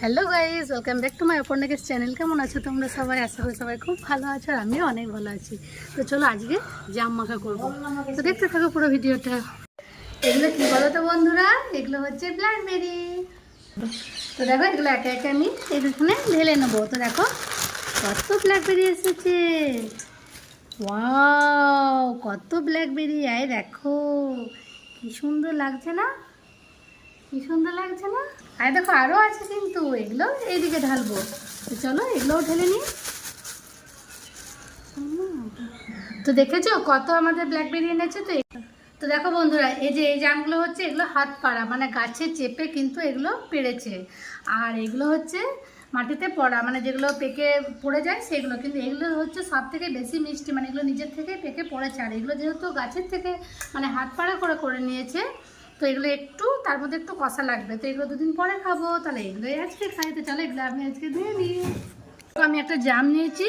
Hello guys welcome back to my অপর্ণাকের channel কেমন আছো তোমরা সবাই? আশা করি সবাই খুব ভালো আছো আর আমিও অনেক ভালো আছি। তো চলো আজকে জাম মাখা করব। তো দেখতে থাকো পুরো ভিডিওটা। এগুলো কি বলো তো বন্ধুরা? এগুলো হচ্ছে ব্ল্যাকবেরি তো দেখো, এগুলো একে একে আমি এখানে ঢেলে নেব। তো দেখো, কত ব্ল্যাকবেরি এসেছে। ওয়াও কত ব্ল্যাকবেরি আয় দেখো, কি সুন্দর লাগছে না? কি সুন্দর লাগছে না? আর দেখো আরও আছে কিন্তু, এগুলো এইদিকে ঢালবো। চলো, এগুলোও ঢেলে নিই। তো দেখেছ কত আমাদের ব্ল্যাকবেরি এনেছে তো? তো দেখো বন্ধুরা, এই যে এই জামগুলো হচ্ছে, এগুলো হাত পাড়া মানে গাছে চেপে কিন্তু এগুলো পেরেছে আর এগুলো হচ্ছে মাটিতে পড়া মানে যেগুলো পেকে পড়ে যায়, সেগুলো। কিন্তু এগুলো হচ্ছে সব থেকে বেশি মিষ্টি মানে এগুলো নিজের থেকে পেকে পড়েছে। আর এগুলো যেহেতু গাছের থেকে মানে হাত পাড়া করে করে নিয়েছে তো এগুলো একটু, তার মধ্যে একটু কষা লাগবে। তো এগুলো দুদিন পরে খাব, তাহলে এগুলোই আজকে খাই তো চলো এগুলো আমি আজকে দিয়ে নিই তো আমি একটা জাম নিয়েছি,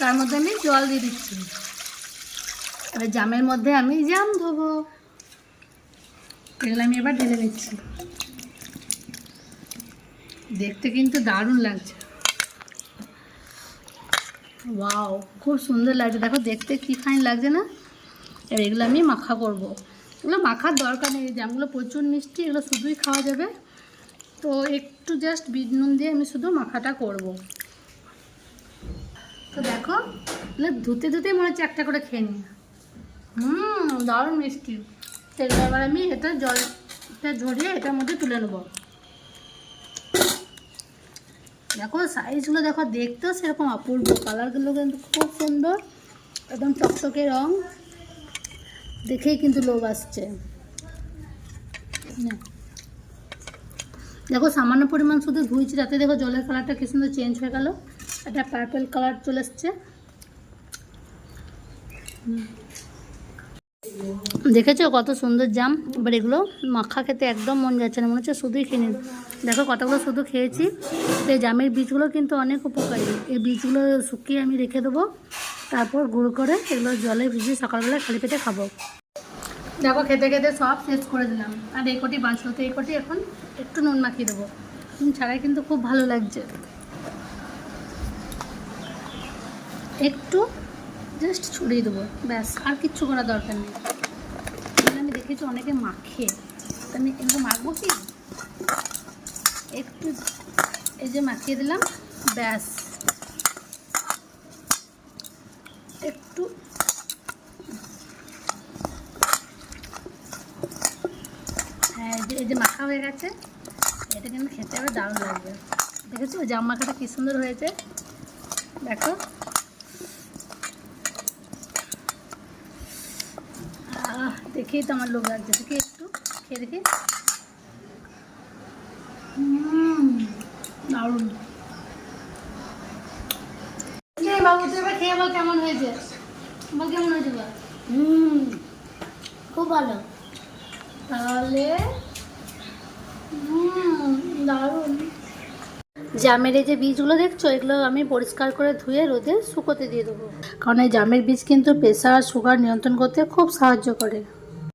তার মধ্যে আমি জল দিয়ে দিচ্ছি। এবার জামের মধ্যে আমি জাম ধোবো এগুলো আমি এবার ঢেলে নিচ্ছি। দেখতে কিন্তু দারুণ লাগছে। ওয়াও, খুব সুন্দর লাগছে। দেখো, দেখতে কি ফাইন লাগছে না? এবার এগুলো আমি মাখা করব। এগুলো মাখার দরকার নেই, এই জামগুলো প্রচুর মিষ্টি, এগুলো শুধুই খাওয়া যাবে। তো একটু জাস্ট বিট নুন দিয়ে আমি শুধু মাখাটা করব। তো দেখো এগুলো ধুতে ধুতে মনে হচ্ছে একটা করে খেয়ে নিই। হুম, দারুণ মিষ্টি। তো এবার আমি এটা জলটা ঝরিয়ে এটার মধ্যে তুলে নেব। দেখো সাইজগুলো দেখো, দেখতেও সেরকম অপূর্ব। কালারগুলো কিন্তু খুব সুন্দর, একদম টকটকে রং। দেখেই কিন্তু লোভ আসছে। দেখো, সামান্য পরিমাণ শুধু ধুইছি তাতে দেখো জলের কালারটা কি সুন্দর চেঞ্জ হয়ে গেল। একটা পার্পেল কালার চলে এসছে। দেখেছ কত সুন্দর জাম? এবার এগুলো মাখা খেতে একদম মন যাচ্ছে না, মনে হচ্ছে শুধুই নিন দেখো কতগুলো শুধু খেয়েছি। এই জামের বীজগুলো কিন্তু অনেক উপকারী। এই বীজগুলো শুকিয়ে আমি রেখে দেবো। তারপর গুঁড়ো করে এগুলো জলে ভিজিয়ে সকালবেলা খালি পেটে খাব। দেখো, খেতে খেতে সব শেষ করে দিলাম। আর এই কটি বাঁচলো তো এই কটি এখন একটু নুন মাখিয়ে দেবো। নুন ছাড়াই কিন্তু খুব ভালো লাগছে। একটু জাস্ট ছড়িয়ে দেবো, ব্যাস, আর কিচ্ছু করার দরকার নেই। আমি দেখেছি, অনেকে মাখে। আমি এগুলো মাখবো কি? একটু এই যে মাখিয়ে দিলাম, ব্যাস। একটু হ্যাঁ এই যে মাখা হয়ে গেছে, এটা কিন্তু খেতে হবে দারুণ লাগবে। দেখেছ? জাম মাখাটা কী সুন্দর হয়েছে। দেখো। দেখেই তো আমার লোভ লাগছে। দেখি একটু, খেয়ে দেখি। দারুণ। খুব ভালো। তাহলে দারুণ। জামের এই যে বীজগুলো দেখছ, এগুলো আমি পরিষ্কার করে ধুয়ে রোদে শুকোতে দিয়ে দেবো। কারণ এই জামের বীজ কিন্তু প্রেশার সুগার নিয়ন্ত্রণ করতে খুব সাহায্য করে।